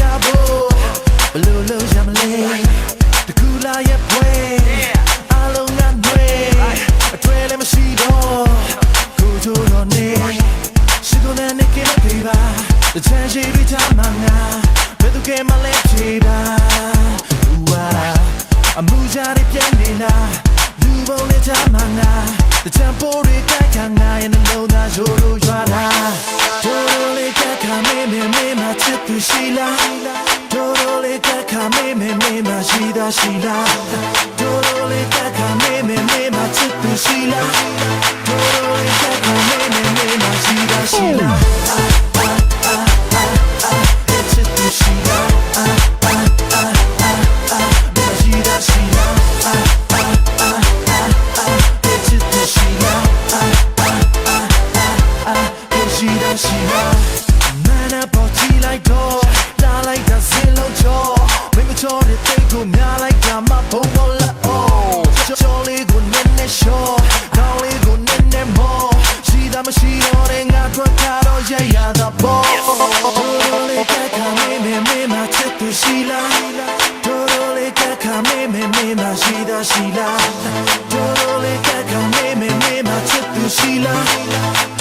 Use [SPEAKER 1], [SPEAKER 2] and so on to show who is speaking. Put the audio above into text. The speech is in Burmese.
[SPEAKER 1] ရဖို့ဘလို့လို့ရမလဲတကူလာရဲ့ပွဲအလုံးကငွေအထွေလည်းမရှိတော့ကိုချိုးတော့နေရှိကိုနဲ့နေကင်းပြေပါတချမ်းရှိပြီးချမ်းမငါဘယ်သူကမှလည်းဖြေပါဝါအမှုကြရပြန်နေလားလူပုံနဲ့ချမ်းမငါတချမ်းပိုးတွေကြိုက်ခံငါရဲ့နှလုံးသားရိုး စ်သူရှိလားတို့တို့လေးကြက်ခါမေးမေးမေးမရှိတာရှိလားတို့တို့လေးကြက်ခါမေးမေးမေးမချစ်သူရှိလားတို့တို့လေးကြက်ခါမေးမေးမေးမရှိတာ လိုက်တာစင်လုံးချောမိမချောတဲ့တိတ်ကိုများလိုက်တာမှဘုံပေါ်လက်အောင်ချောလေးကိုနည်းနည်းရှော့ကောင်းလေးကိုနည်းနည်းမောရှိတာမရှိတော့တဲ့ငါထွက်တာတော့ရရတာပေါ့တို့တို့လေးကခမေးမေးမေးမှချစ်သူရှိလားတို့တို့လေးကခမေးမေးမေးမှရှိတာရှိလားတို့တို့လေးကခမေးမေးမေးမှချစ်သူရှိလား